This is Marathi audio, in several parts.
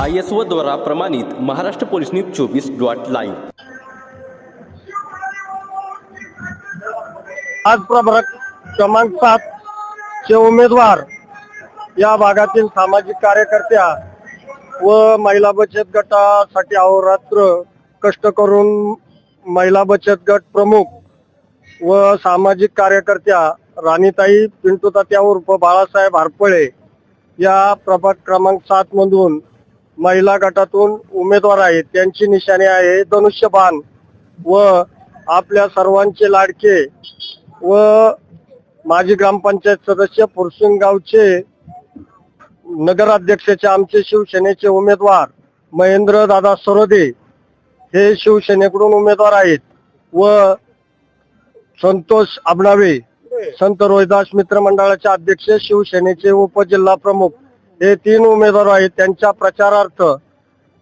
आय एस ओ द्वारा प्रमाणित महाराष्ट्र पोलीस न्यूज चोवीस डॉट लाईव्ह. आज प्रभाग क्रमांक सात चे उमेदवार या भागातील सामाजिक कार्यकर्त्या व महिला बचत गटासाठी अहोरात्र कष्ट करून महिला बचत गट प्रमुख व सामाजिक कार्यकर्त्या राणीताई पिंटू तात्या उर्फ बाळासाहेब हारपळे या प्रभाग क्रमांक सात मधून महिला गटातून उमेदवार आहेत. त्यांची निशाणी आहे धनुष्यबाण व आपल्या सर्वांचे लाडके व माजी ग्रामपंचायत सदस्य पुरसुंगावचे नगराध्यक्षाचे आमचे शिवसेनेचे उमेदवार महेंद्र दादा सरोदे हे शिवसेनेकडून उमेदवार आहेत व संतोष आबनावे संत रोहिदास मित्र मंडळाचे अध्यक्ष शिवसेनेचे उपजिल्हा प्रमुख हे तीन उमेदवार आहेत. त्यांच्या प्रचारार्थ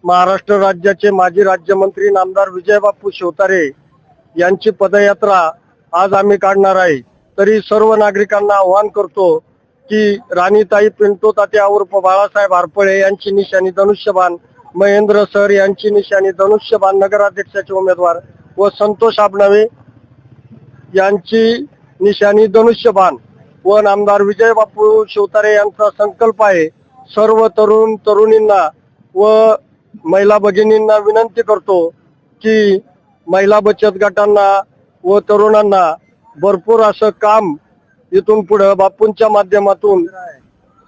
महाराष्ट्र राज्याचे माजी राज्यमंत्री नामदार विजयबापू शिवतारे यांची पदयात्रा आज आम्ही काढणार आहे. तरी सर्व नागरिकांना आवाहन करतो की राणीताई पिंटू तात्या उर्फ बाळासाहेब हरपळे यांची निशाणी धनुष्यबाण महेंद्र सर यांची निशाणी धनुष्यबाण नगराध्यक्षाचे उमेदवार व संतोष आबनवे यांची निशाणी धनुष्यबाण व नामदार विजय बापू शिवतारे यांचा संकल्प आहे. सर्व तरुण तरुणींना व महिला भगिनींना विनंती करतो की महिला बचत गटांना व तरुणांना भरपूर असं काम इथून पुढं बापूंच्या माध्यमातून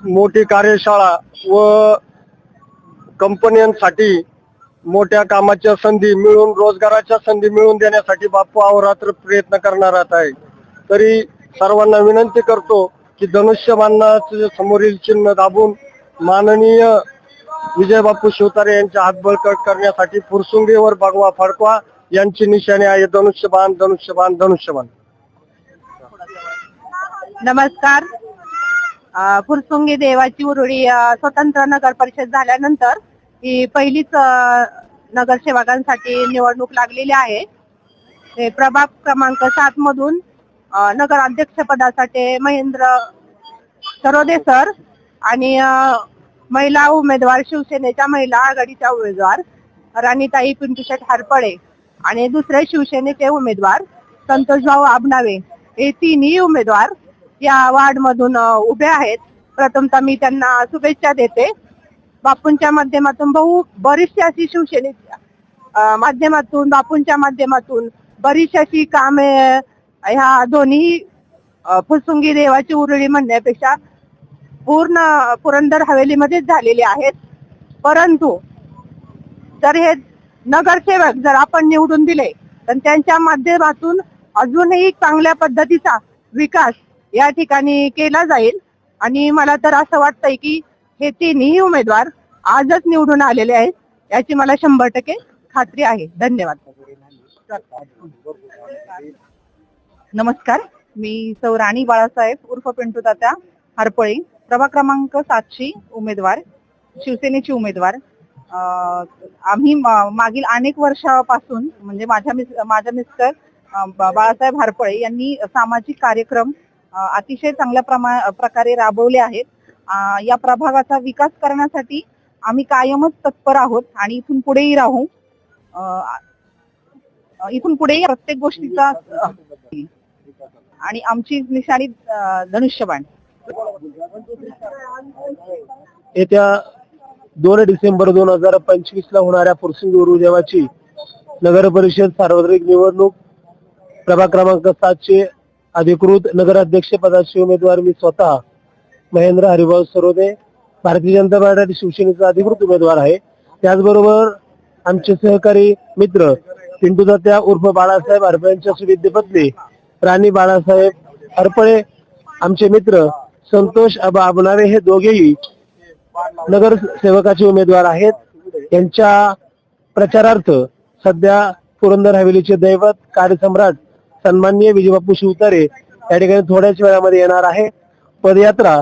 मोठी कार्यशाळा व कंपन्यांसाठी मोठ्या कामाच्या संधी मिळून रोजगाराच्या संधी मिळवून देण्यासाठी बापू अहोरात्र प्रयत्न करणार आहे तरी सर्वांना विनंती करतो की धनुष्यबाणाचे समोरील चिन्ह दाबून माननीय विजयबापू शिवतारे यांच्या हात कट करण्यासाठी फुरसुंगीवर भगवा फडकवा यांची निशाणी आहे. धनुष्यबाण धनुष्यबाण धनुष्यबाण. नमस्कार. फुरसुंगी देवाची उरुळी स्वतंत्र नगर परिषद झाल्यानंतर ही पहिलीच नगरसेवकांसाठी निवडणूक लागलेली आहे. प्रभाग क्रमांक सात मधून अ, नगर अध्यक्ष पदासाठी महेंद्र सरोदे सर आणि महिला उमेदवार शिवसेनेच्या महिला आघाडीच्या उमेदवार राणीताई पिंटूशेठ हरपळे आणि दुसरे शिवसेनेचे उमेदवार संतोषभाऊ आबनावे हे तिन्ही उमेदवार या वार्ड मधून उभे आहेत. प्रथमतः मी त्यांना शुभेच्छा देते. बापूंच्या माध्यमातून बहु बरीचशी अशी शिवसेनेच्या माध्यमातून बापूंच्या माध्यमातून बरीचशी अशी कामे ह्या दोन्ही फुसुंगी देवाची उरळी म्हणण्यापेक्षा पूर्ण पुरंदर हवेलीमध्येच झालेले आहेत. परंतु जर हे नगरसेवक जर आपण निवडून दिले तर त्यांच्या माध्यमातून अजूनही चांगल्या पद्धतीचा विकास या ठिकाणी केला जाईल. आणि मला तर असं वाटतंय की हे तिन्ही उमेदवार आजच निवडून आलेले आहेत याची मला शंभर टक्के खात्री आहे. धन्यवाद. नमस्कार. मी सौराणी बाळासाहेब उर्फ पिंटू तात्या हरपळी. प्रभाग क्रमांक सातशे उमेदवार शिवसेनेची उमेदवार. आम्ही मागील अनेक वर्षापासून म्हणजे माझ्या मिस माझ्या मिस्टर बाळासाहेब हरपळे यांनी सामाजिक कार्यक्रम अतिशय चांगल्या प्रमा प्रकारे राबवले आहेत. या प्रभागाचा विकास करण्यासाठी आम्ही कायमच तत्पर आहोत आणि इथून पुढेही राहू. इथून पुढेही प्रत्येक गोष्टीचा आणि आमची निशाणी धनुष्यबाण. येत्या दोन डिसेंबर दोन हजार पंचवीस ला होणाऱ्या पुरसिंग गुरुदेवाची नगर परिषद सार्वत्रिक निवडणूक प्रभाग क्रमांक सातशे अधिकृत नगराध्यक्ष पदाचे उमेदवार मी स्वतः महेंद्र हरिभाऊ सरोदे भारतीय जनता पार्टी शिवसेनेचा अधिकृत उमेदवार आहे. त्याचबरोबर आमचे सहकारी मित्र पिंटू तात्या उर्फ बाळासाहेब हरपळे यांच्या सुविद्य पत्नी राणी बाळासाहेब हरपळे आमचे मित्र संतोष आबा आबनारे हे दोघेही नगर सेवकाचे उमेदवार आहेत. यांच्या प्रचारार्थ सध्या पुरंदर हवेलीचे दैवत कार्यसम्राट सन्माननीय विजयबापू शिवतारे या ठिकाणी थोड्याच वेळामध्ये येणार आहे. पदयात्रा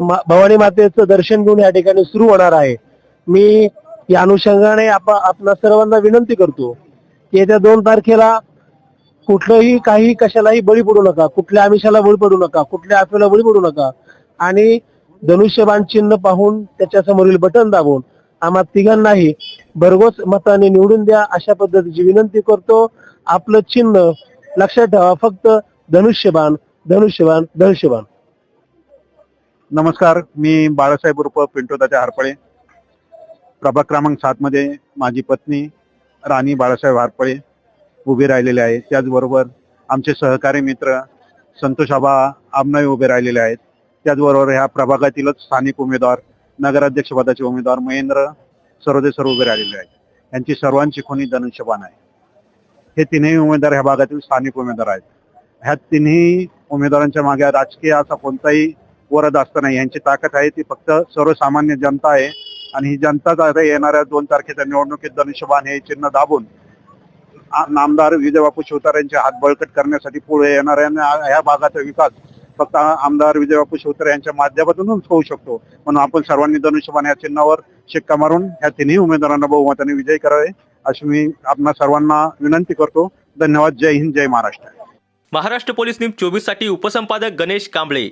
मा- भवानी मातेचं दर्शन घेऊन या ठिकाणी सुरू होणार आहे. मी या अनुषंगाने आप आपणा सर्वांना विनंती करतो येत्या दोन तारखेला कुठलंही काही कशालाही बळी पडू नका. कुठल्या आमिषाला बळी पडू नका. कुठल्या आफेला बळी पडू नका. आणि धनुष्यबाण चिन्ह पाहून त्याच्या समोरील बटन दाबून आम्हा तिघांनाही भरघोस मताने निवडून द्या अशा पद्धतीची विनंती करतो. आपलं चिन्ह लक्षात ठेवा. फक्त धनुष्यबाण धनुष्यबाण धनुष्यबाण. नमस्कार. मी बाळासाहेब उर्फ पिंटोदाच्या हारपळे. प्रभाग क्रमांक सात मध्ये माझी पत्नी राणी बाळासाहेब हारपळे. उभे राहिलेले आहेत. त्याचबरोबर आमचे सहकारी मित्र संतोष आबा आमनाई उभे राहिलेले आहेत. त्याचबरोबर ह्या प्रभागातीलच स्थानिक उमेदवार नगराध्यक्षपदाचे उमेदवार महेंद्र सरोदे सर उभे राहिलेले आहेत. यांची सर्वांची खुनी धनुष्यबाण आहे. हे तिन्ही उमेदवार ह्या भागातील स्थानिक उमेदवार आहेत. ह्या तिन्ही उमेदवारांच्या मागे राजकीय असा कोणताही वरद असतं नाही. यांची ताकद आहे ती फक्त सर्वसामान्य जनता आहे. आणि ही जनताच आता येणाऱ्या दोन तारखेच्या निवडणुकीत धनुष्यबाण हे चिन्ह दाबून नामदार विजयबापू शिवतार यांचे हात बळकट करण्यासाठी पुढे येणाऱ्यांना या ह्या भागाचा विकास फक्त आमदार विजयबापू शिवतार यांच्या माध्यमातूनच होऊ शकतो. म्हणून आपण सर्वांनी धनुष्यबाण या चिन्हावर शिक्का मारून ह्या तिन्ही उमेदवारांना बहुमताने विजय करावे अशी मी आपणा सर्वांना विनंती करतो. धन्यवाद. जय हिंद जय महाराष्ट्र. महाराष्ट्र पोलीस न्यूज चोवीससाठी उपसंपादक गणेश कांबळे.